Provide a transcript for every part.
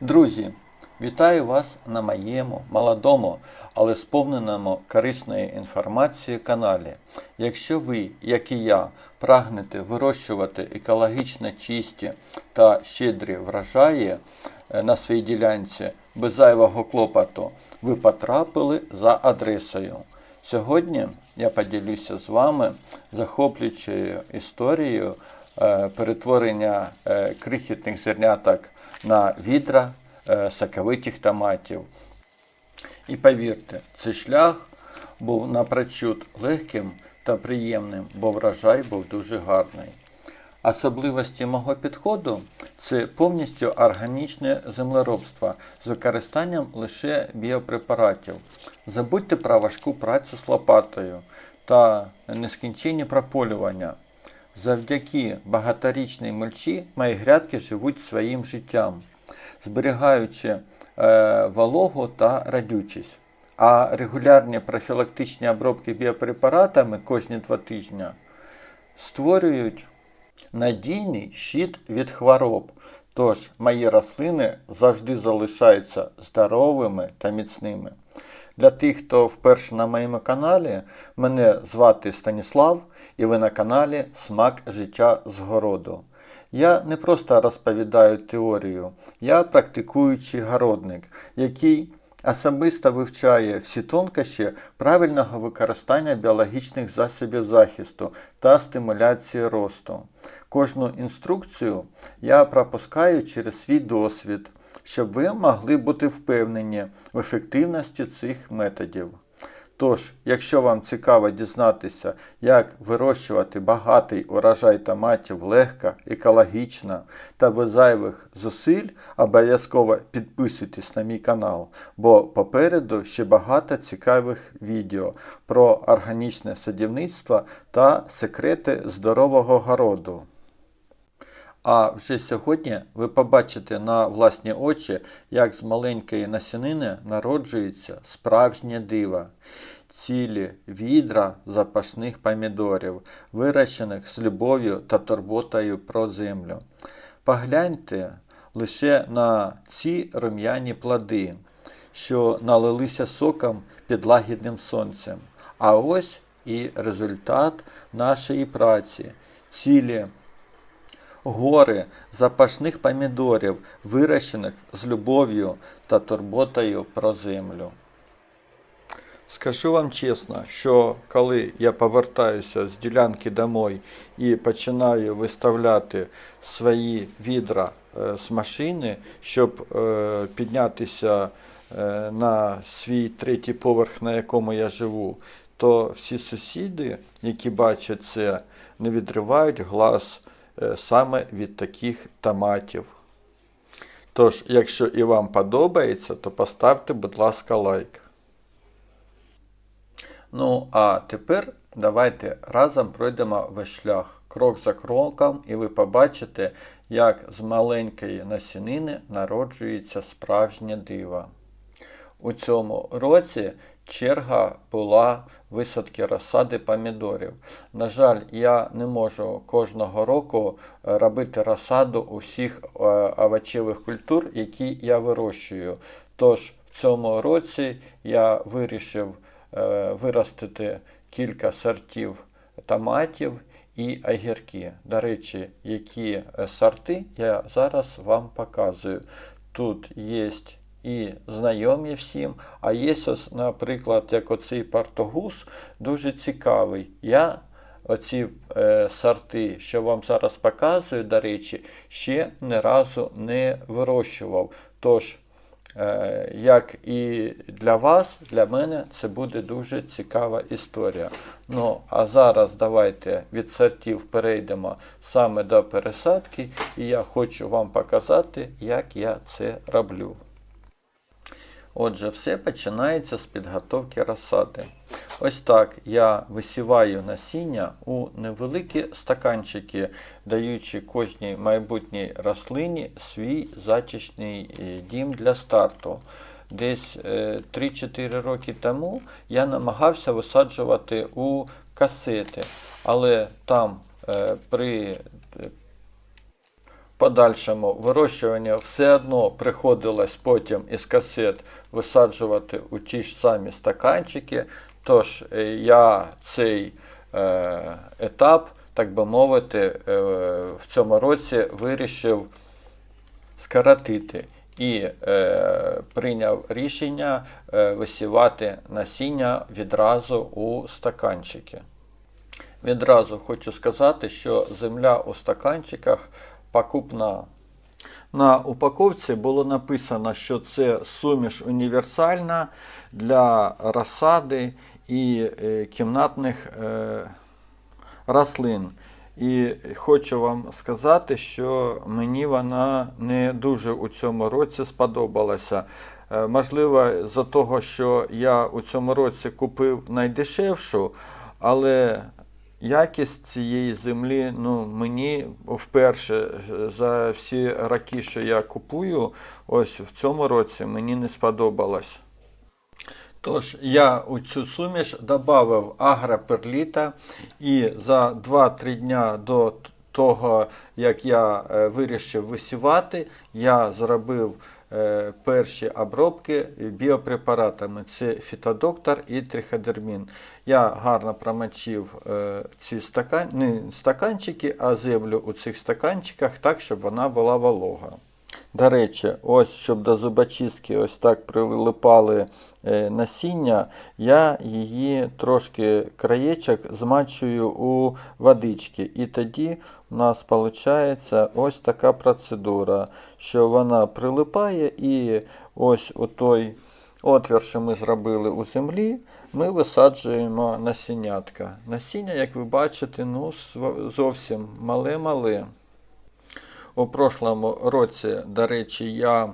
Друзі, вітаю вас на моєму молодому, але сповненому корисної інформації каналі. Якщо ви, як і я, прагнете вирощувати екологічно чисті та щедрі врожаї е, на своїй ділянці без зайвого клопоту, ви потрапили за адресою. Сьогодні я поділюся з вами захоплюючою історією е, перетворення е, крихітних зерняток на відра е, соковитих томатів. І повірте, цей шлях був напрочуд легким та приємним, бо врожай був дуже гарний. Особливості мого підходу це повністю органічне землеробство з використанням лише біопрепаратів. Забудьте про важку працю з лопатою та нескінченні прополювання. Завдяки багаторічній мульчі мої грядки живуть своїм життям, зберігаючи е, вологу та радючість. А регулярні профілактичні обробки біопрепаратами кожні два тижні створюють надійний щит від хвороб. Тож мої рослини завжди залишаються здоровими та міцними. Для тих, хто вперше на моєму каналі, мене звати Станіслав і ви на каналі Смак життя з городу. Я не просто розповідаю теорію, я практикуючий городник, який особисто вивчає всі тонкощі правильного використання біологічних засобів захисту та стимуляції росту. Кожну інструкцію я пропускаю через свій досвід, щоб ви могли бути впевнені в ефективності цих методів. Тож, якщо вам цікаво дізнатися, як вирощувати багатий урожай томатів легко, екологічно та без зайвих зусиль, обов'язково підписуйтесь на мій канал, бо попереду ще багато цікавих відео про органічне садівництво та секрети здорового городу. А вже сьогодні ви побачите на власні очі, як з маленької насінини народжується справжнє диво. Цілі відра запашних помідорів, вирощених з любов'ю та турботою про землю. Погляньте лише на ці рум'яні плоди, що налилися соком під лагідним сонцем. А ось і результат нашої праці. Цілі гори запашних помідорів, вирощених з любов'ю та турботою про землю. Скажу вам чесно, що коли я повертаюся з ділянки домой і починаю виставляти свої відра е, з машини, щоб е, піднятися е, на свій третій поверх, на якому я живу, то всі сусіди, які бачать це, не відривають глаз саме від таких томатів. Тож, якщо і вам подобається, то поставте, будь ласка, лайк. Ну, а тепер давайте разом пройдемо весь шлях крок за кроком, і ви побачите, як з маленької насінини народжується справжнє диво. У цьому році черга була висадки розсади помідорів. На жаль, я не можу кожного року е, робити розсаду усіх е, овочевих культур, які я вирощую. Тож в цьому році я вирішив е, виростити кілька сортів томатів і огірки. До речі, які сорти я зараз вам показую. Тут є і знайомі всім, а є, наприклад, як оцей партогус, дуже цікавий. Я оці е, сорти, що вам зараз показую, до речі, ще не разу не вирощував. Тож, Е, Як і для вас, для мене це буде дуже цікава історія. Ну, а зараз давайте від сортів перейдемо саме до пересадки, і я хочу вам показати, як я це роблю. Отже, все починається з підготовки розсади. Ось так я висіваю насіння у невеликі стаканчики, даючи кожній майбутній рослині свій зачищний е, дім для старту. Десь е, 3-4 роки тому я намагався висаджувати у касети, але там е, при подальшому вирощування все одно приходилось потім із касет висаджувати у ті ж самі стаканчики. Тож е, я цей е, етап, так би мовити, е, в цьому році вирішив скоротити і прийняв рішення висівати насіння відразу у стаканчики. Відразу хочу сказати, що земля у стаканчиках покупна. На упаковці було написано, що це суміш універсальна для розсади і е, кімнатних е, рослин. І хочу вам сказати, що мені вона не дуже у цьому році сподобалася. Е, Можливо, за того, що я у цьому році купив найдешевшу, але якість цієї землі ну, мені вперше е, за всі роки, що я купую, ось в цьому році мені не сподобалось. Тож я у цю суміш додав агроперліта і за 2-3 дня до того, як я е, вирішив висівати, я зробив перші обробки біопрепаратами. Це фітодоктор і триходермін. Я гарно промочив е, ці стакан... не стаканчики, а землю у цих стаканчиках так, щоб вона була волога. До речі, ось щоб до зубочистки ось так прилипали е, насіння, я її трошки краєчок змачую у водички. І тоді у нас виходить ось така процедура, що вона прилипає і ось у той отвір, що ми зробили у землі, ми висаджуємо насіннятка. Насіння, як ви бачите, ну, зовсім мале-мале. У прошлому році, до речі, я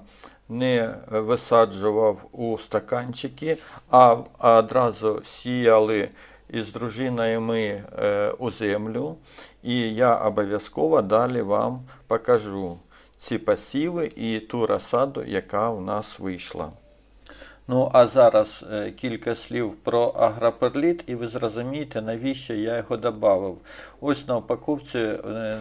не висаджував у стаканчики, а одразу сіяли із дружиною ми е, у землю. І я обов'язково далі вам покажу ці посіви і ту розсаду, яка у нас вийшла. Ну, а зараз е, кілька слів про агроперліт, і ви зрозумієте, навіщо я його додав. Ось на упаковці е,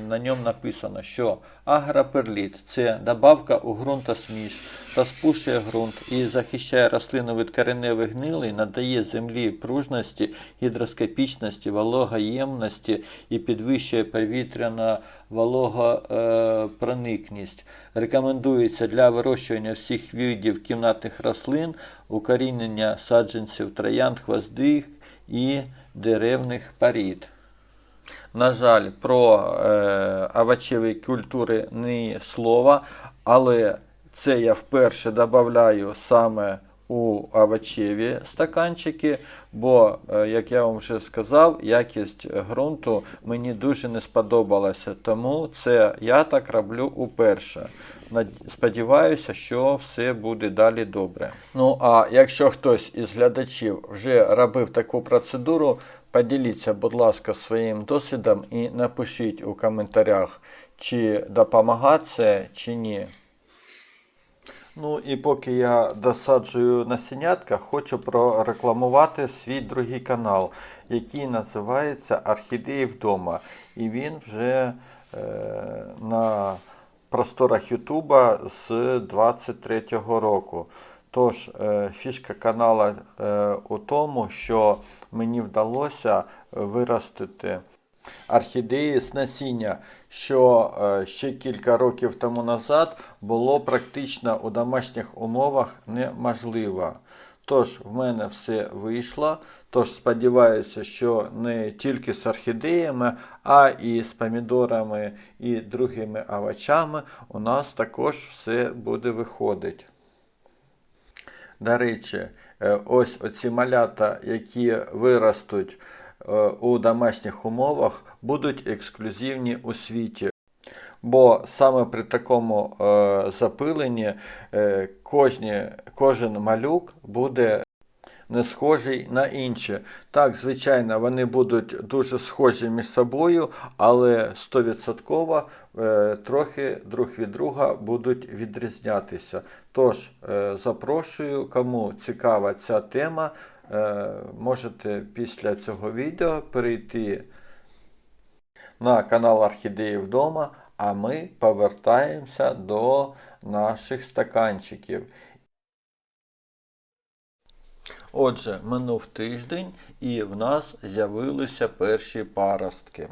на ньому написано, що агроперліт це добавка у ґрунтосміш, розпушує ґрунт і захищає рослину від кореневих гнилей, надає землі пружності, гідроскопічності, вологоємності і підвищує повітряна вологопроникність. Рекомендується для вирощування всіх видів кімнатних рослин, укорінення саджанців троянд, хвоздих і деревних порід. На жаль, про е, овочеві культури ні слова, але це я вперше додаю саме у овочеві стаканчики, бо, е, як я вам вже сказав, якість ґрунту мені дуже не сподобалася. Тому це я так роблю уперше. Сподіваюся, що все буде далі добре. Ну а якщо хтось із глядачів вже робив таку процедуру, поділіться, будь ласка, своїм досвідом і напишіть у коментарях, чи допомагає це, чи ні. Ну і поки я досаджую насінятка, хочу прорекламувати свій другий канал, який називається Орхідеї вдома. І він вже е, на просторах Ютуба з 23-го року. Тож, е, фішка канала е, у тому, що мені вдалося виростити орхідеї з насіння, що е, ще кілька років тому назад було практично у домашніх умовах неможливо. Тож в мене все вийшло. Тож сподіваюся, що не тільки з орхідеями, а і з помідорами і другими овочами у нас також все буде виходити. До речі, е, ось оці малята, які виростуть е, у домашніх умовах, будуть ексклюзивні у світі. Бо саме при такому е, запиленні кожні, кожен малюк буде не схожий на інші. Так, звичайно, вони будуть дуже схожі між собою, але 100% е, трохи друг від друга будуть відрізнятися. Тож, е, запрошую, кому цікава ця тема, е, можете після цього відео перейти на канал Орхідеї вдома, А ми повертаємося до наших стаканчиків. Отже, минув тиждень і в нас з'явилися перші паростки.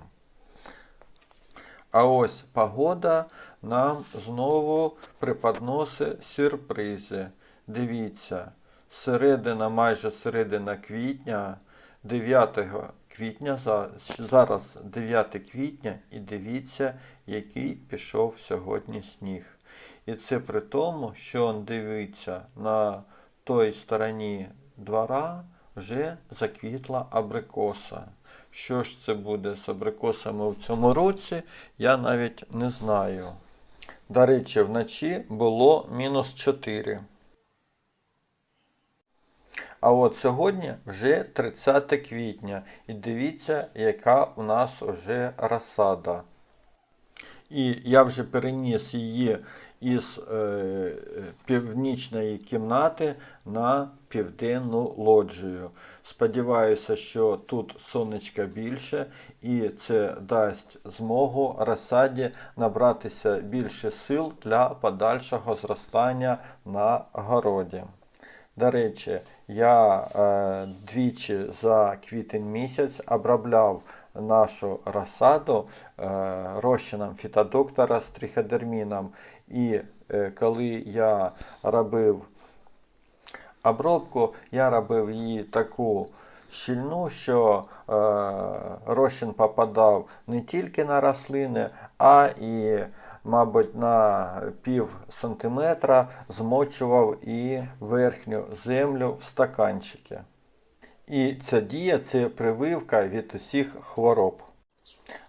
А ось погода нам знову преподносить сюрпризи. Дивіться, середина, майже середина квітня, 9 квітня, зараз 9 квітня, і дивіться, який пішов сьогодні сніг. І це при тому, що он дивиться на той стороні двора вже заквітла абрикоса. Що ж це буде з абрикосами в цьому році, я навіть не знаю. До речі, вночі було мінус 4. А от сьогодні вже 30 квітня. І дивіться, яка у нас вже розсада. І я вже переніс її із е, північної кімнати на південну лоджію. Сподіваюся, що тут сонечка більше, і це дасть змогу розсаді набратися більше сил для подальшого зростання на городі. До речі, я е, двічі за квітень місяць обробляв нашу розсаду е, розчином фітодоктора з триходерміном. І е, коли я робив обробку, я робив її таку щільну, що е, розчин попадав не тільки на рослини, а і, мабуть, на пів сантиметра змочував і верхню землю в стаканчики. І ця дія це прививка від усіх хвороб.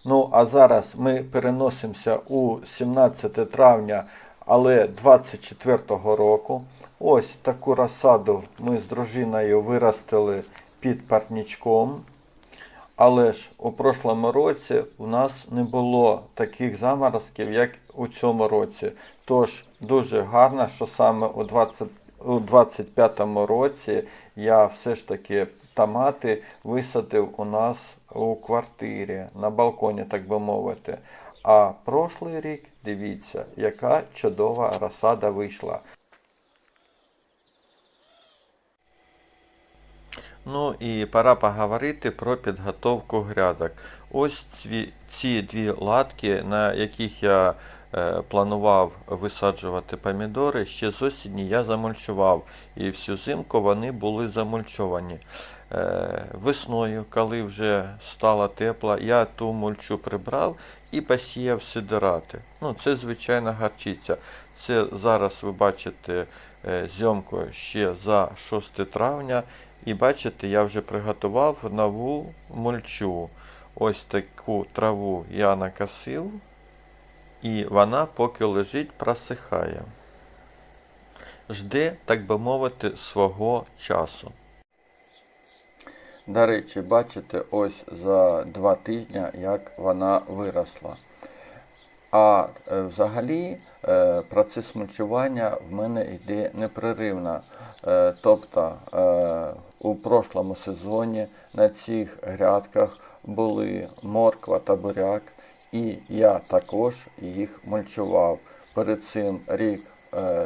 Ну, а зараз ми переносимося у 17 травня, але 24-го року. Ось таку розсаду ми з дружиною виростили під парнічком. Але ж у прошлому році у нас не було таких заморозків, як у цьому році. Тож дуже гарно, що саме у 20 у 25-му році я все ж таки томати висадив у нас у квартирі, на балконі, так би мовити. А прошлий рік, дивіться, яка чудова розсада вийшла. Ну і пора поговорити про підготовку грядок. Ось ці, ці дві латки, на яких я е, планував висаджувати помідори, ще з осені я замульчував. І всю зимку вони були замульчовані. Е, весною, коли вже стало тепло, я ту мульчу прибрав і посіяв сидирати. Ну, це звичайна гарчиця. Це зараз ви бачите е, зйомку ще за 6 травня. І бачите, я вже приготував нову мульчу. Ось таку траву я накосив, і вона поки лежить, просихає. Жде, так би мовити, свого часу. До речі, бачите, ось за два тижні, як вона виросла. А е, взагалі е, процес мульчування в мене йде непреривно. Е, Тобто у прошлому сезоні на цих грядках були морква та буряк, і я також їх мульчував. Перед цим рік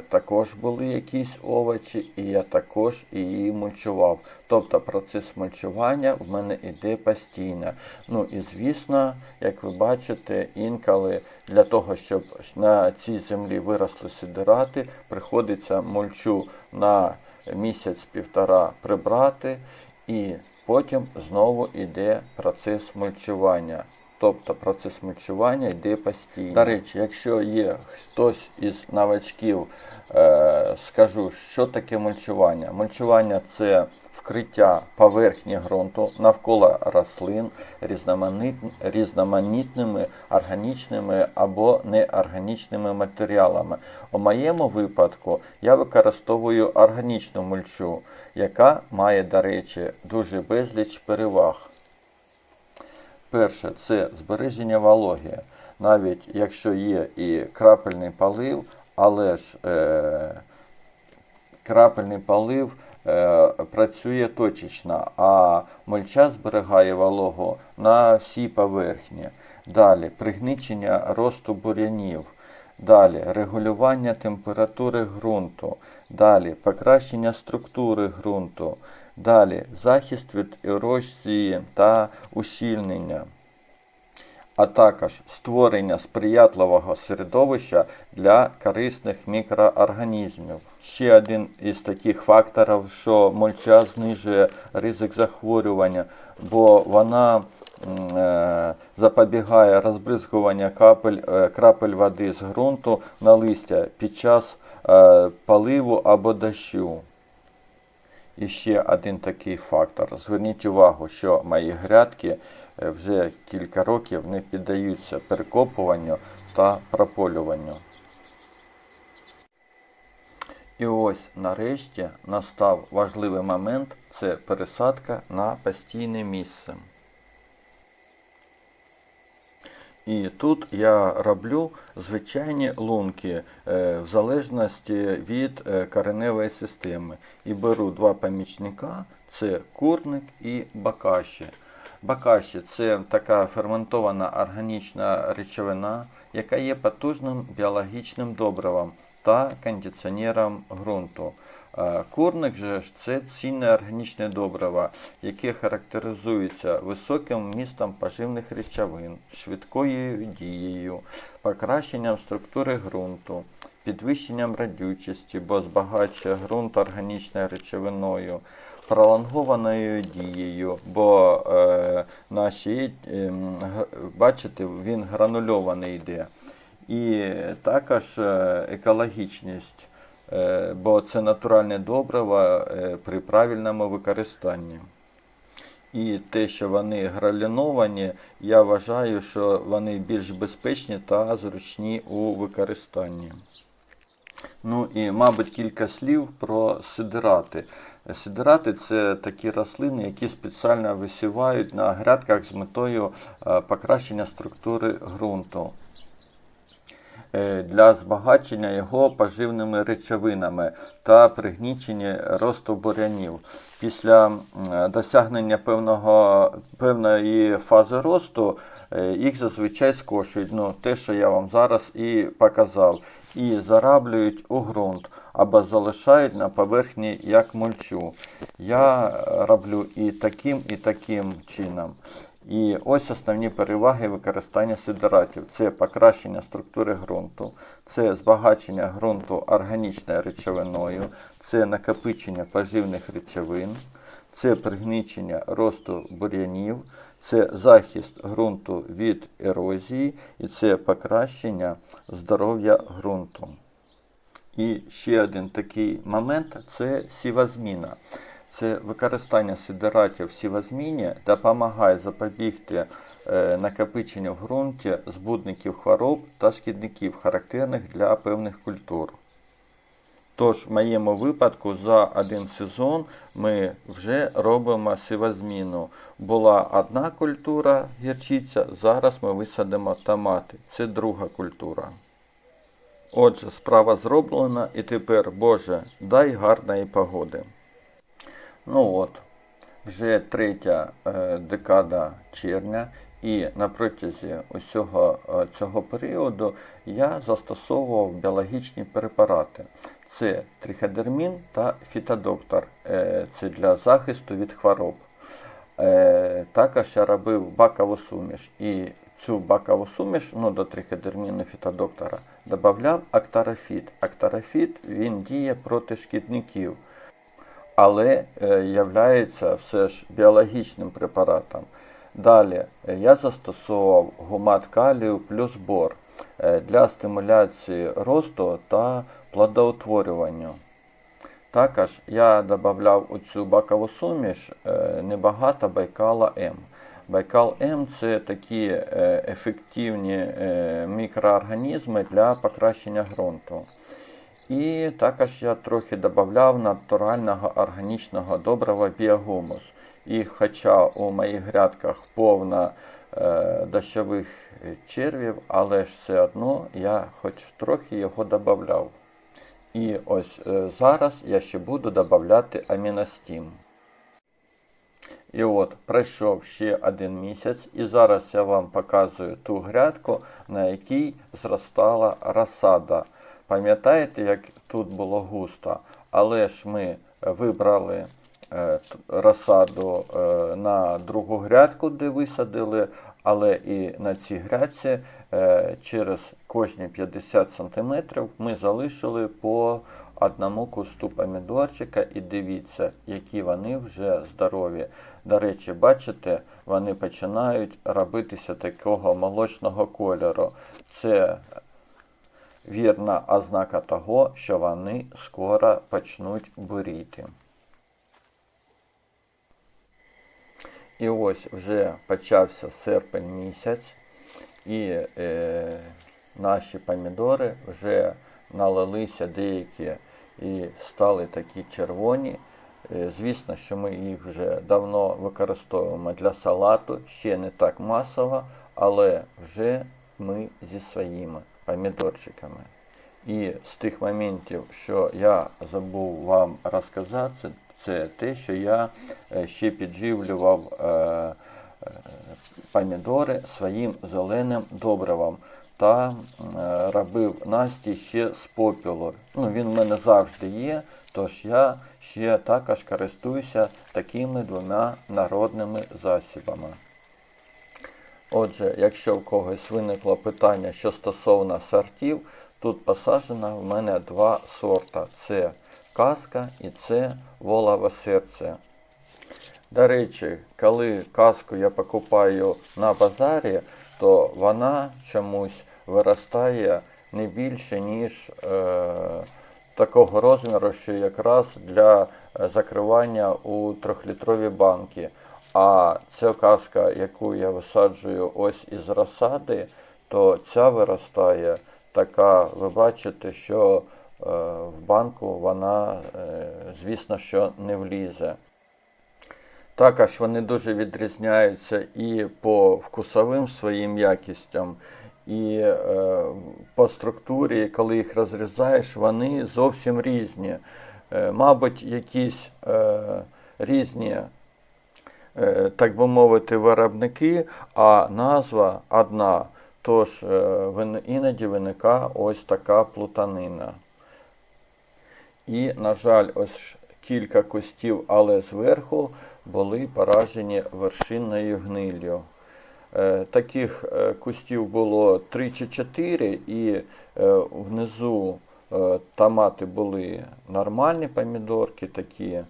також були якісь овочі, і я також її мульчував. Тобто процес мульчування в мене йде постійно. Ну і звісно, як ви бачите, інколи для того, щоб на цій землі виросли сидирати, приходиться мульчу на місяць-півтора прибрати, і потім знову йде процес мульчування. Тобто процес мульчування йде постійно. До речі, якщо є хтось із новачків, е, скажу, що таке мульчування. Мульчування це вкриття поверхні ґрунту навколо рослин різноманітними органічними або неорганічними матеріалами. У моєму випадку я використовую органічну мульчу, яка має, до речі, дуже безліч переваг. Перше, це збереження вологи. Навіть якщо є і крапельний полив, але ж е, крапельний полив е, працює точечно, а мульча зберігає вологу на всій поверхні. Далі пригнічення росту бур'янів. Далі регулювання температури ґрунту. Далі покращення структури ґрунту. Далі захист від ерозії та ущільнення а також створення сприятливого середовища для корисних мікроорганізмів. Ще один із таких факторів, що мульча знижує ризик захворювання, бо вона е, запобігає розбризгування капель, е, крапель води з ґрунту на листя під час е, поливу або дощу. І ще один такий фактор. Зверніть увагу, що мої грядки е, вже кілька років не піддаються перекопуванню та прополюванню. І ось нарешті настав важливий момент це пересадка на постійне місце. І тут я роблю звичайні лунки е, в залежності від е, кореневої системи. І беру два помічника, це курник і бакаші. Бакаші це така ферментована органічна речовина, яка є потужним біологічним добривом та кондиціонером ґрунту. Курник же це цінне органічне добриво, яке характеризується високим вмістом поживних речовин, швидкою дією, покращенням структури ґрунту, підвищенням радючості, бо збагачує ґрунт органічною речовиною, пролонгованою дією, бо е, наші, е, бачите, він гранульований йде. І також е, екологічність, бо це натуральне добриво е, при правильному використанні. І те, що вони грануловані, я вважаю, що вони більш безпечні та зручні у використанні. Ну і, мабуть, кілька слів про сидирати. Сидирати це такі рослини, які спеціально висівають на грядках з метою е, покращення структури ґрунту е, для збагачення його поживними речовинами та пригнічення росту бур'янів. Після досягнення певного, певної фази росту е, їх зазвичай скошують. Ну, те, що я вам зараз і показав, і зараблюють у ґрунт або залишають на поверхні як мульчу. Я е, роблю і таким, і таким чином. І ось основні переваги використання сидератів. Це покращення структури ґрунту, це збагачення ґрунту органічною речовиною, це накопичення поживних речовин, це пригнічення росту бур'янів, це захист ґрунту від ерозії і це покращення здоров'я ґрунту. І ще один такий момент це сівозміна. Це використання сидератів в сівозміні допомагає запобігти е, накопиченню в ґрунті збудників хвороб та шкідників, характерних для певних культур. Тож, в моєму випадку, за один сезон ми вже робимо сівозміну. Була одна культура гірчиця, зараз ми висадимо томати. Це друга культура. Отже, справа зроблена і тепер, Боже, дай гарної погоди. Ну от, вже третя е, декада червня, і на протязі усього е, цього періоду я застосовував біологічні препарати. Це триходермін та фітодоктор. Е, це для захисту від хвороб. Також я робив бакову суміш. І цю бакову суміш ну, до триходерміну фітодоктора додавав актарофіт. Актарофіт він діє проти шкідників але е, являється все ж біологічним препаратом. Далі е, я застосовував гумат калію плюс бор е, для стимуляції росту та плодоутворювання. Також я додавав у цю бакову суміш небагато Байкала М. Байкал М це такі ефективні мікроорганізми для покращення ґрунту. І також я трохи додавав натурального органічного добрива біогумус. І хоча у моїх грядках повно е, дощових червів, але ж все одно я хоч трохи його додавав. І ось е, зараз я ще буду додавати аміностім. І от пройшов ще один місяць, і зараз я вам показую ту грядку, на якій зростала розсада. Пам'ятаєте, як тут було густо? Але ж ми вибрали е, розсаду е, на другу грядку, де висадили, але і на цій грядці е, через кожні 50 см ми залишили по одному кусту помідорчика і дивіться, які вони вже здорові. До речі, бачите, вони починають робитися такого молочного кольору. Це вірна ознака того, що вони скоро почнуть буріти. І ось вже почався серпень місяць, і е, наші помідори вже налилися деякі і стали такі червоні. Е, Звісно, що ми їх вже давно використовуємо для салату, ще не так масово, але вже ми зі своїми помідорчиками. І з тих моментів, що я забув вам розказати, це те, що я е, ще підживлював е, е, помідори своїм зеленим добривом та робив Насті ще з попілу. Ну, він в мене завжди є, тож я ще також користуюся такими двома народними засібами. Отже, якщо в когось виникло питання, що стосовно сортів, тут посаджено в мене два сорта. Це казка і це волове серце. До речі, коли казку я покупаю на базарі, то вона чомусь виростає не більше, ніж е, такого розміру, що якраз для е, закривання у трьохлітрові банки. А ця казка, яку я висаджую ось із розсади, то ця виростає така, ви бачите, що е, в банку вона, е, звісно, що не влізе. Також вони дуже відрізняються і по вкусовим своїм якістям, і е, по структурі, коли їх розрізаєш, вони зовсім різні. Мабуть, якісь різні, так би мовити, виробники, а назва одна. Тож е, іноді виникає ось така плутанина. І, на жаль, ось кілька кустів, але зверху були поражені вершинною гниллю. Е, Таких е, кустів було 3 чи 4, і е, внизу е, томати були нормальні помідорки, такі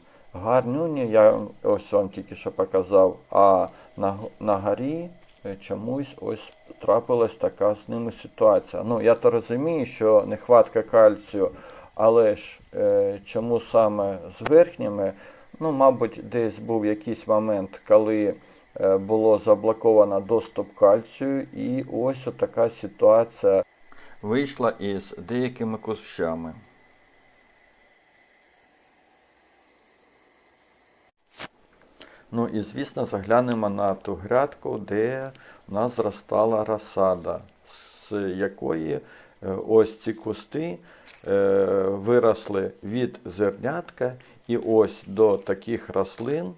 гарнюні, я ось вам тільки що показав, а на, на горі е, чомусь ось трапилась така з ними ситуація. Ну, я то розумію, що нехватка кальцію, але ж е, чому саме з верхніми? Ну, мабуть, десь був якийсь момент, коли е, було заблоковано доступ кальцію, і ось така ситуація вийшла із деякими кущами. Ну і звісно заглянемо на ту грядку, де у нас зростала розсада, з якої е, ось ці кусти е, виросли від зернятка і ось до таких рослин,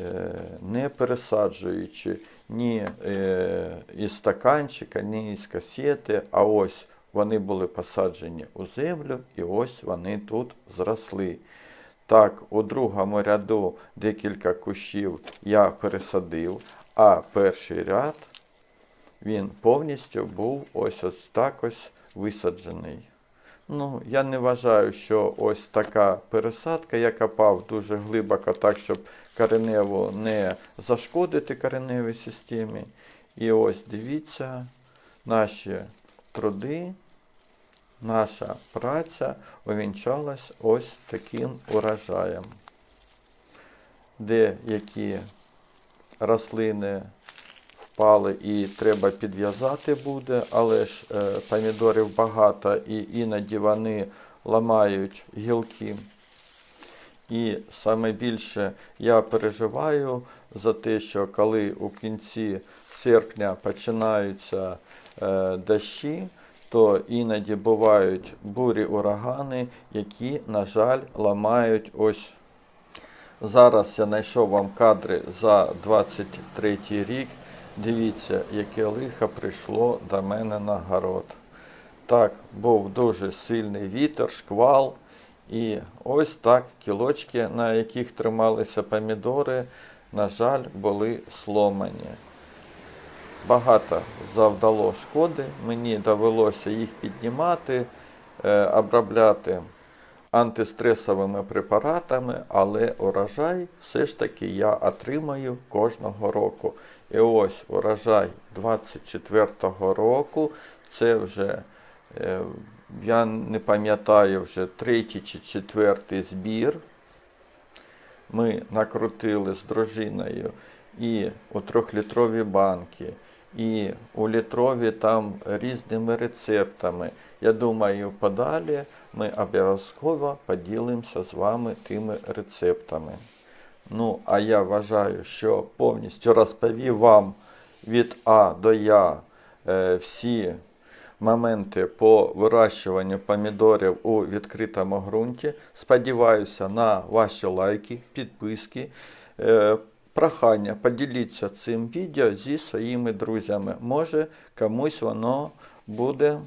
е, не пересаджуючи ні із стаканчика, ні із касети, а ось вони були посаджені у землю і ось вони тут зросли. Так, у другому ряду декілька кущів я пересадив, а перший ряд він повністю був ось ось так ось висаджений. Ну, я не вважаю, що ось така пересадка, я копав дуже глибоко, так, щоб кореневу не зашкодити кореневій системі. І ось дивіться, наші труди, наша праця увінчалась ось таким урожаєм. Деякі рослини впали і треба підв'язати буде, але ж е, помідорів багато і іноді вони ламають гілки. І саме більше я переживаю за те, що коли у кінці серпня починаються е, дощі, то іноді бувають бурі урагани, які, на жаль, ламають ось Зараз я знайшов вам кадри за 23 рік. Дивіться, яке лихо прийшло до мене на город. Так, був дуже сильний вітер, шквал. І ось так кілочки, на яких трималися помідори, на жаль, були сломані. Багато завдало шкоди. Мені довелося їх піднімати, е, обробляти антистресовими препаратами, але урожай все ж таки я отримаю кожного року. І ось урожай 24-го року, це вже, е, я не пам'ятаю вже третій чи четвертий збір. Ми накрутили з дружиною і у трьохлітрові банки, і у літрові там різними рецептами. Я думаю, подалі ми обов'язково поділимося з вами тими рецептами. Ну, а я вважаю, що повністю розповів вам від А до Я е, всі моменти по вирощуванню помідорів у відкритому ґрунті. Сподіваюся на ваші лайки, підписки. Прохання, поділіться цим відео зі своїми друзями. Може, комусь воно буде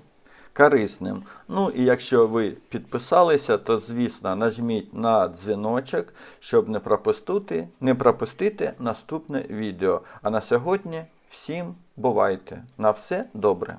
корисним. Ну і якщо ви підписалися, то звісно нажміть на дзвіночок, щоб не пропустити, не пропустити наступне відео. А на сьогодні всім бувайте! На все добре!